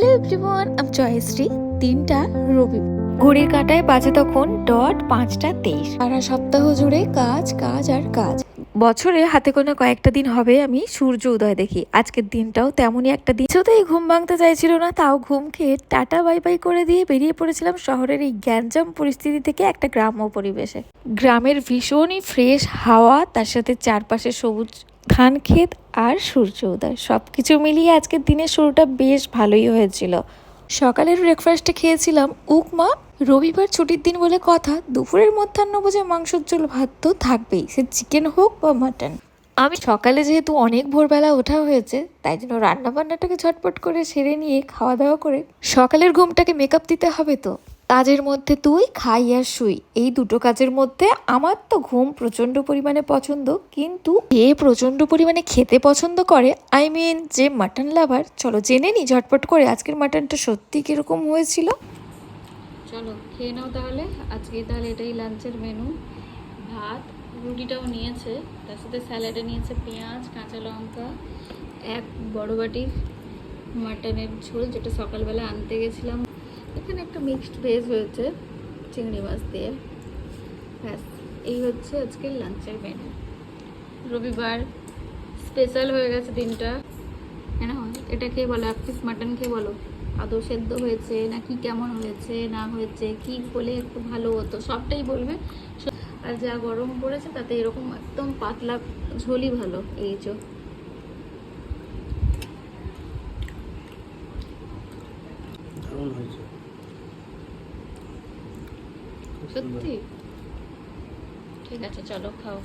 Hello everyone, আমি জয়শ্রী দিনটা রবি। ঘড়ির কাটায় বাজে তখন ডট পাঁচটা তেইশ। সারা সপ্তাহ জুড়ে কাজ কাজ আর কাজ। বছরে হাতে কোনো কয়েকটা দিন হবে, আমি সূর্য উদয় দেখি। আজকের দিনটাও তেমনই একটা দিন। কিছুতেই ঘুম ভাঙতে চাইছিল না, তাও ঘুম খেয়ে টাটা বাই বাই করে দিয়ে বেরিয়ে পড়েছিলাম শহরের এই গ্যাঞ্জাম পরিস্থিতি থেকে একটা গ্রাম্য পরিবেশে। গ্রামের ভীষণই ফ্রেশ হাওয়া, তার সাথে চারপাশে সবুজ ধান ক্ষেত আর সূর্য উদয়। সব কিছু মিলিয়ে আজকের দিনের শুরুটা বেশ ভালোই হয়েছিল। সকালের ব্রেকফাস্টে খেয়েছিলাম উকমা রবিবার ছুটির দিন বলে কথা, দুপুরের মধ্যাহ্ন বোঝে মাংসের ঝোল ভাত তো থাকবেই, সে চিকেন হোক বা মাটন আমি সকালে যেহেতু অনেক ভোরবেলা ওঠা হয়েছে, তাই জন্য রান্না বান্নাটাকে ঝটপট করে সেরে নিয়ে খাওয়া দাওয়া করে সকালের ঘুমটাকে মেকআপ দিতে হবে তো। কাজের মধ্যে তুই, খাই আর শুই। এই দুটো কাজের মধ্যে আমার তো ঘুম প্রচণ্ড পরিমাণে পছন্দ, কিন্তু এ প্রচণ্ড পরিমাণে খেতে পছন্দ করে আই মিন যে মাটন লাভার চলো জেনে নি ঝটপট করে আজকের মাটনটা সত্যি কীরকম হয়েছিল। চলো, খেয়ে নাও তাহলে। আজকে তাহলে এটাই লাঞ্চের মেনু ভাত, রুটিটাও নিয়েছে, তার সাথে স্যালাডে নিয়েছে পেঁয়াজ, কাঁচা লঙ্কা, এক বড় বাটির মাটনের ঝোল, যেটা সকালবেলা আনতে গেছিলাম। এখানে একটা মিক্সড ভেজ হয়েছে চিংড়ি মাছ দিয়ে। ব্যাস, এই হচ্ছে আজকের লাঞ্চের মেনু রবিবার স্পেশাল হয়ে গেছে দিনটা। হ্যাঁ না এটা খেয়ে বলো? এক পিস মাটন খেয়ে বলো? আদৌ সেদ্ধ হয়েছে না কি কেমন হয়েছে, না হয়েছে, কি বলে একটু ভালো হতো? সবটাই বলবে। আর যা গরম পড়েছে তাতে এরকম একদম পাতলা ঝোলই ভালো, এই যে। হয়েছে। সত্যি? ঠিক আছে চলো খাও।